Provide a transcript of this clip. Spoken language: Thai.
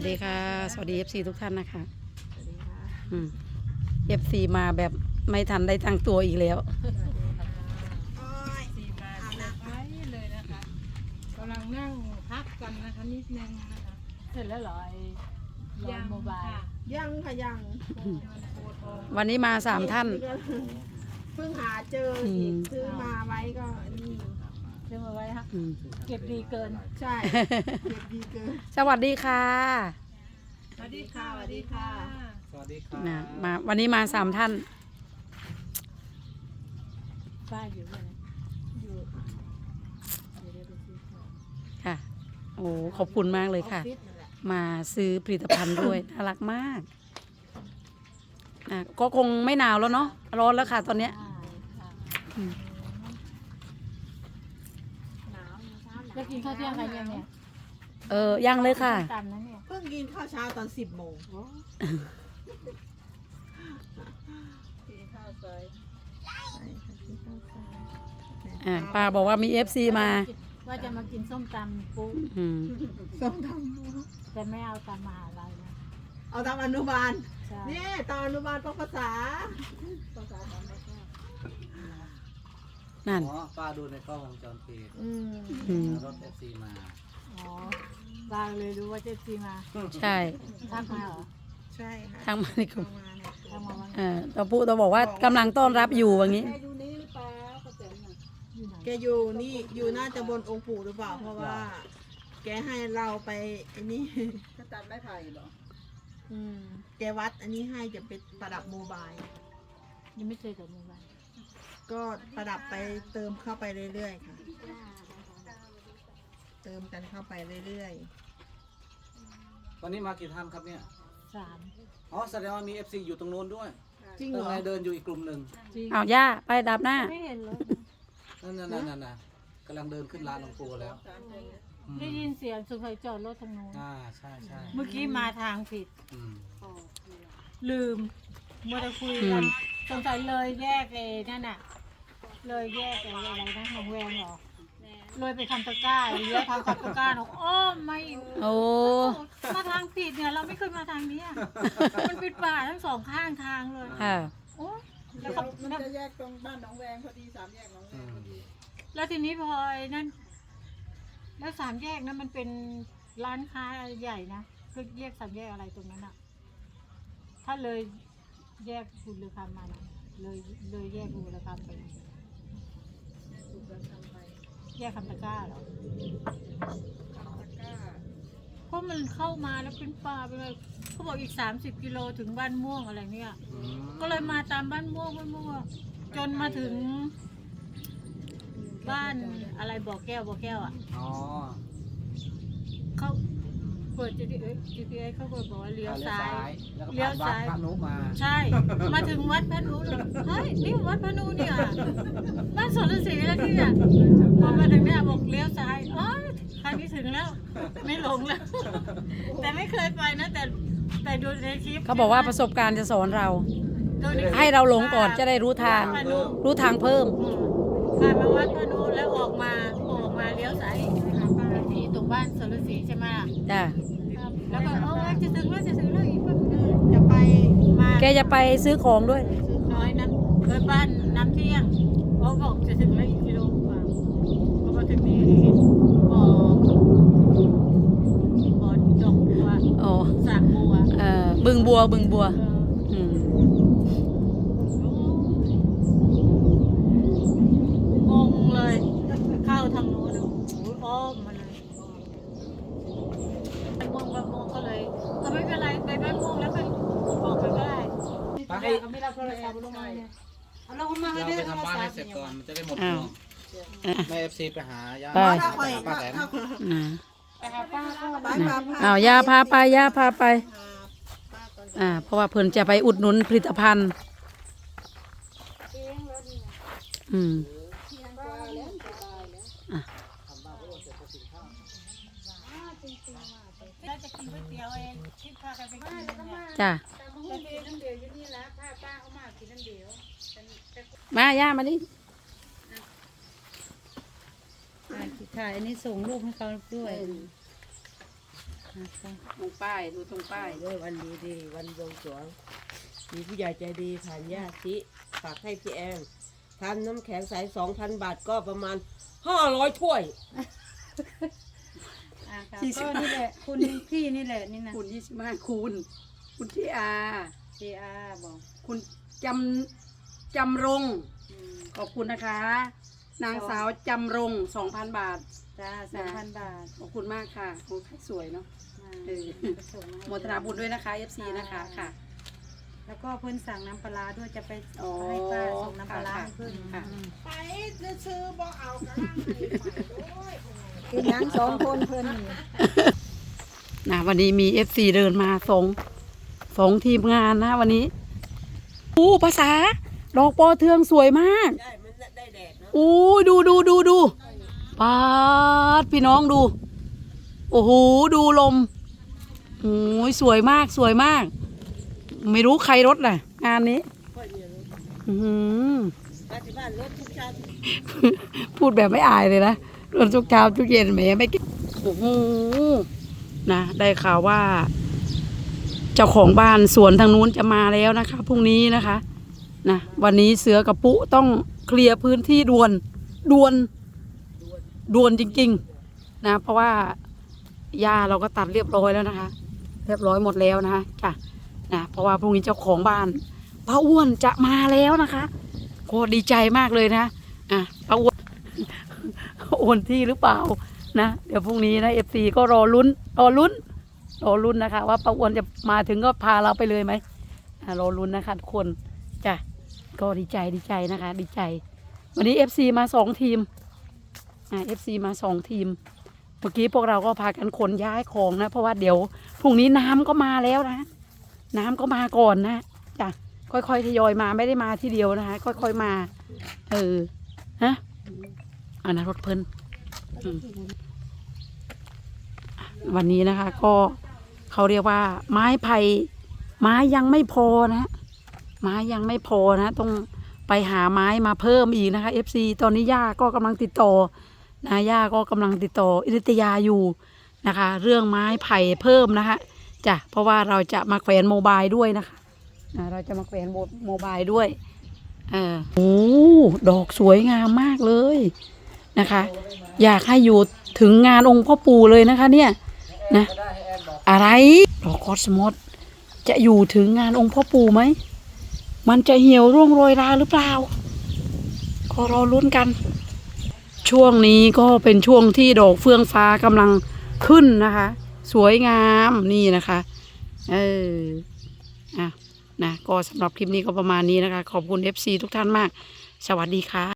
วัสดีค่ะ สวัสดี FC ทุกท่านนะคะอืม FC มาแบบไม่ทันได้ตั้งตัวอีกแล้วสีมาไว้เลยนะคะกำลังนั่งพักกันนะคะนิดนึงนะคะเสร็จแล้วเหรอไอ้รอนโมบายค่ะยังค่ะยังวันนี้มาสามท่าน เพิ่งหาเจออีกซื้อมาไว้ก็นี่ ซื้อมาไว้ฮะอืมเก็บดีเกิน ใช่เก็บดีเกินสวัสดีค่ะสวัสดีค่ะสวัสดีค่ะสวัสดีครับนะมาวันนี้มาสามท่าน ป้าอยู่ด้วยนะอยู่เดี๋ยวเดี๋ยวไปซื้อของค่ะ โอ้ ขอบคุณมากเลยค่ะ ออฟฟิศนั่นแหละมาซื้อผลิตภัณฑ์ด้วย น่ารักมากนะก็คงไม่หนาวแล้วเนาะ ร้อนแล้วค่ะตอนเนี้ย ใช่ค่ะ อืมแล้วกินข้าวเที่ยงกันยังเนี่ยเออยังเลยค่ะตำนะเนี่ยเพิ่งกินข้าวเช้าตอนสิบโมงกินข้าวซอยอ่าป้าบอกว่ามี FC มา ว่าจะมากินส้มตำปุ๊อืมส้มตำแต่ไม่เอาตำมหาลัยนะเอาตามอนุบาลใช่นี่ตอนอนุบาลต้องภาษาภาษาของแม่ก็ นั่น อ๋อป้าดูในกล้องวงจรปิดอืมอืม รถเอฟซีมา อ๋อบ้างเลยรู้ว่าเจ๊ซีมาใช่ทักมาเหรอใช่ค่ะทั้งมาในกลุ่มประมาณเนี่ยทักมาว่าเออตัวผู้ตัวบอกว่ากำลังต้อนรับอยู่อย่างนี้แม่ดูนี่หรือเปล่าเขาเจ๋งน่ะอยู่ไหนแกอยู่นี่อยู่น่าจะบนองค์ปู่หรือเปล่า เพราะว่า แกให้เราไปไอ้นี่จะตัดไม้ไผ่เหรออืมแกวัดอันนี้ให้จะเป็นประดับโมบายยังไม่เคยกับโมบาย ก็ประดับไปเติมเข้าไปเรื่อยๆค่ะ เติมกันเข้าไปเรื่อยวันนี้มากี่ท่านครับเนี่ยสามอ๋อแสดงว่ามีเอฟซีอยู่ตรงโน้นด้วยๆ จริงเอเหรออไงเดินอยู่อีกกลุ่มหนึ่งจริงเอาย่าไปดับหน้า ไม่เห็นเลยนั่นนั่นนั่นนั่นน่ะกำลังเดินขึ้นลานหลวงปู่แล้วอืมได้ยินเสียงสุภัยจอดรถทางโน้นอ่าใช่ใช่เมื่อกี้มาทางผิด อืมลืมมัวแต่คุยอืกันมสงสัยเลยแยกเอนั่นน่ะ เลยแยกไอ้อะไรนะหนองแวงเหรอเลยไปคำตะกร้าเลี้ยวทางคำตะกร้าหนองอ้อมไม่โอ้มาทางผิดเนี่ยเราไม่เคยมาทางเนี้ยมันเป็นป่าทั้งสองข้างทางเลยค่ะโอ้แล้วก็มันจะแยกตรงบ้านหนองแวงพอดีสามแยกหนองแวอืงมพอดีแล้วทีนี้พอไอ้นั่นแล้วสามแยกนั้นมันเป็นร้านค้าใหญ่นะคือแยกสามแยกอะไรตรงนั้นอะถ้าเลยแยกบุรคำมานะเลยเลยแยกบุรคำไป แยกคำตะกร้าเหรอเพราะมันเข้ามาแล้วเป็นป่าไปเลยเขาบอกอีกสามสิบกิโลถึงบ้านม่วงอะไรเนี่ยอืมก็เลยมาตามบ้านม่วงบ้านม่วงจนมาถึง บ้านอะไรบ่อแก้วบ่อแก้วอะอ๋อเขา เปิด GPS GPS เขาเปิดบอกว่าเลี้ยวซ้าย แล้วก็เลี้ยวผ่านวัดซ้ายพระนุมาใช่ มาถึงวัดพระนุเลยเฮ้ยนี่วัดพระนุเนี่ยบ้านสวนฤาษีแล้วที่เนี่ยพอมาถึงเนี่ยบอกเลี้ยวซ้ายอ๋อครั้งนี้ถึงแล้ว ไม่หลงแล้ว แต่ไม่เคยไปนะ แต่แต่ดูในคลิปเขาบอกว่าประสบการณ์จะสอนเรา ดูในคลิปให้เราหลงก่อนจะได้รู้ทาง พระนุรู้ทางเพิ่ม ผ่านมาวัดพระนุแล้วออกมาออกมาเลี้ยวซ้าย บ้านสวนฤาษีใช่ไหมล่ะจ้ะแล้วก็เออจะถึงแล้วจะถึงแล้วอีกแป๊บนึงจะไปมาแกจะไปซื้อของด้วยน้อยน้ำเออบ้านน้ำเที่ยงเขาบอกจะถึงแล้วอีกกิโลกว่าพอมาถึงนี่เห็นบ่อบ่อดอกบัวโอ้สากบัวเอ่อบึงบัวบึงบัว เออ อืม งงเลย เข้าทางโน้นโอ้โหอ้อมมาเลยไปม่วงบ้านม่วงก็เลยเอาไม่เป็นไรไปบ้านม่วงแล้วไปออกไปก็ได้ เอาไม่รับโทรศัพท์ลงมาเนี่ยเอาลงมาเราให้ไปโทรทำบ้านศัให้พท์เสร็จก่อนมันจะได้หมดห่วงแม่เอฟซีไปหาย่าไป ถ้าคอยป้าแตนถ้าป้าก็บานพาพาอ้าวยาพาไปยาพาไป อ่า เพราะว่าเพิ่นจะไปอุดหนุนผลิตภัณฑ์ อืมน่าจะ มาย่ามาดิถ่ายอันนี้ส่งรูปให้เขาด้วยเตรงป้ายดูตรงป้ายด้วยวันดีดีๆวันบวงสรวง มีผู้ใหญ่ใจดีผ่านญาติฝากให้พี่แอนทำน้ำแข็งใสสองพันบาทก็ประมาณห้าร้อยถ้วยอะค่ะก็นี่แหละ คุณพี่นี่แหละนี่นะคุณยี่สิบห้าคูณคุณที่อาพีอาร์บอก คุณจำ จำรงอืมขอบคุณนะคะ นางสาวจำรงสองพันบาท จ้าสองพันบาทขอบคุณมากค่ะโอ้ยสวยเนาะมาเออไปส่งให้โมทนาบุญด้วยนะคะ FC นะคะค่ะ แล้วก็เพิ่นสั่งน้ำปลาร้าด้วยจะไปอ๋อให้ป้าส่งน้ำปลาร้าให้เพิ่นค่ะ ไปซื้อๆบ่เอากระลังให้ไปด้วยกินน้ำสองคนเพิ่นนี่ นะวันนี้มี FC เดินมาสองสองทีมงานนะวันนี้อู้ภาษา ดอกปอเทืองสวยมากได้มันได้แดดเนาะอู้ดูดูดูดูปาดพี่น้องดู โอ้โหดูลมโอ้ยสวยมากสวยมาก ไม่รู้ใครรถน่ะ งานนี้ค่อยมีรถอื้อหือมาที่บ้านรถทุกชาติพูดแบบไม่อายเลยนะรถทุกเช้าทุกเย็นแหมไม่กินโอ้โหนะได้ข่าวว่า เจ้าของบ้านสวนทางนู้นจะมาแล้วนะคะพรุ่งนี้นะคะ นะวันนี้เสือกับปุต้องเคลียร์พื้นที่ด่วนด่วนด่วนจริง ๆ นะ เพราะว่าหญ้าเราก็ตัดเรียบร้อยแล้วนะคะ เรียบร้อยหมดแล้วนะคะจ้ะนะเพราะว่าพรุ่งนี้เจ้าของบ้านป้าอ้วนจะมาแล้วนะคะโคตรดีใจมากเลยนะอะป้าอ้วนโอนที่หรือเปล่านะเดี๋ยวพรุ่งนี้นะเอฟซีก็รอลุ้นรอลุ้นรอลุ้นนะคะ ว่าป้าอ้วนจะมาถึงก็พาเราไปเลยไหมอะรอลุ้นนะคะทุกคน จ้ะก็ดีใจดีใจนะคะ ดีใจ วันนี้เอฟซีมาสองทีมอ่าเอฟซีมาสองทีม เมื่อกี้พวกเราก็พากันขนย้ายของนะ เพราะว่าเดี๋ยวพรุ่งนี้น้ำก็มาแล้วนะ น้ำก็มาก่อนนะจ้ะค่อยๆทยอยมาไม่ได้มาทีเดียวนะคะ ค่อยๆมา เออฮะอันนั้นรถเพลินวันนี้นะคะ ก็เขาเรียกว่าไม้ไผ่ไม้ยังไม่พอนะ ไม้ยังไม่พอนะต้องไปหาไม้มาเพิ่มอีกนะคะ FC ตอนนี้ย่าก็กำลังติดต่อนาย่าก็กำลังติดต่ออิริตยาอยู่นะคะ เรื่องไม้ไผ่เพิ่มนะคะจ้ะเพราะว่าเราจะมาแขวนโมบายด้วยนะคะเราจะมาแขวนโมโมบายด้วยเออโอ้ดอกสวยงามมากเลยนะคะ อยากให้อยู่ถึงงานองค์พ่อปู่เลยนะคะ เนี่ยนะอะไรดอกคอสมอสจะอยู่ถึงงานองค์พ่อปู่ไหม มันจะเหี่ยวร่วงโรยราหรือเปล่า ก็รอลุ้นกัน ช่วงนี้ก็เป็นช่วงที่ดอกเฟื่องฟ้ากำลังขึ้นนะคะ สวยงามนี่นะคะ เอออะนะก็สำหรับคลิปนี้ก็ประมาณนี้นะคะ ขอบคุณ FC ทุกท่านมาก สวัสดีค่ะ